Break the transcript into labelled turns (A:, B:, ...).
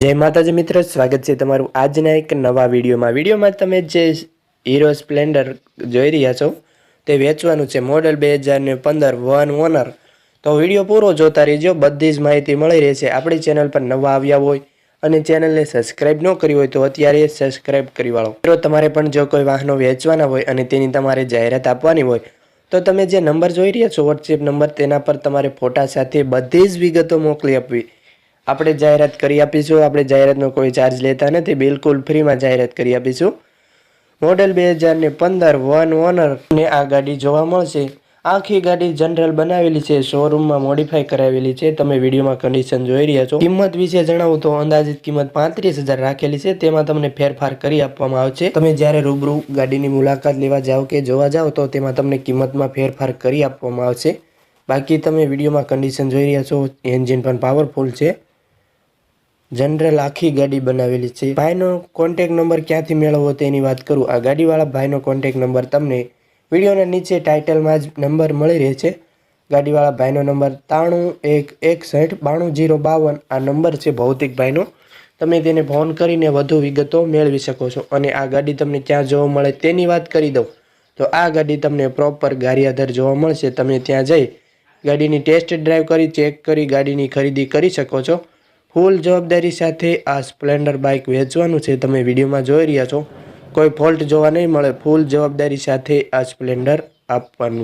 A: જય માતાજી મિત્રો, સ્વાગત છે તમારું આજના એક નવા વિડીયોમાં. વિડીયોમાં તમે જે હીરો સ્પ્લેન્ડર જોઈ રહ્યા છો, તે વેચવાનું છે મોડલ બે હજારને પંદર, વન ઓનર. તો વીડિયો પૂરો જોતા રહેજો, બધી જ માહિતી મળી રહેશે. આપણી ચેનલ પર નવા આવ્યા હોય અને ચેનલને સબસ્ક્રાઇબ ન કરી હોય તો અત્યારે સબસ્ક્રાઇબ કરી વાળો. મિત્રો, તમારે પણ જો કોઈ વાહનો વેચવાના હોય અને તેની તમારે જાહેરાત આપવાની હોય, તો તમે જે નંબર જોઈ રહ્યા છો વોટ્સએપ નંબર, તેના પર તમારે ફોટા સાથે બધી જ વિગતો મોકલી આપવી. આપણે જાહેરાત કરી આપીશું. આપણે જાહેરાતનો કોઈ ચાર્જ લેતા નથી. બિલકુલ ફ્રીમાં જાહેરાત કરી આપીશું. મોડેલ બે હજારને પંદર વન ઓનર ને આ ગાડી જોવા મળશે. આખી ગાડી જનરલ બનાવેલી છે. શોરૂમમાં મોડિફાઈ કરાવેલી છે. તમે વિડીયોમાં કન્ડિશન જોઈ રહ્યા છો. કિંમત વિશે જણાવું તો અંદાજિત કિંમત પાંત્રીસ હજાર રાખેલી છે. તેમાં તમને ફેરફાર કરી આપવામાં આવશે. તમે જ્યારે રૂબરૂ ગાડીની મુલાકાત લેવા જાઓ કે જોવા જાઓ તો તેમાં તમને કિંમતમાં ફેરફાર કરી આપવામાં આવશે. બાકી તમે વિડીયોમાં કન્ડિશન જોઈ રહ્યા છો. એન્જિન પણ પાવરફુલ છે. જનરલ આખી ગાડી બનાવેલી છે. ભાઈનો કોન્ટેક નંબર ક્યાંથી મેળવવો તેની વાત કરું. આ ગાડીવાળા ભાઈનો કોન્ટેક નંબર તમને વિડીયોના નીચે ટાઇટલમાં જ નંબર મળી રહે છે ગાડીવાળા ભાઈનો નંબર ત્રાણું એક એકસઠ બાણું, જીરો, બાવન આ નંબર છે ભૌતિક ભાઈનો. તમે તેને ફોન કરીને વધુ વિગતો મેળવી શકો છો. અને આ ગાડી તમને ક્યાં જોવા મળે તેની વાત કરી દઉં. તો આ ગાડી તમને પ્રોપર ગારિયાધર જોવા મળશે. તમે ત્યાં જઈ ગાડીની ટેસ્ટ ડ્રાઈવ કરી ચેક કરી, ગાડીની ખરીદી કરી શકો છો. ફૂલ જવાબદારી સાથે આ સ્પ્લેન્ડર બાઇક વેચવાનું છે. તમે વિડીયોમાં જોઈ રહ્યા છો. કોઈ ફોલ્ટ જોવા નહીં મળે. ફૂલ જવાબદારી સાથે આ સ્પ્લેન્ડર આપવાનું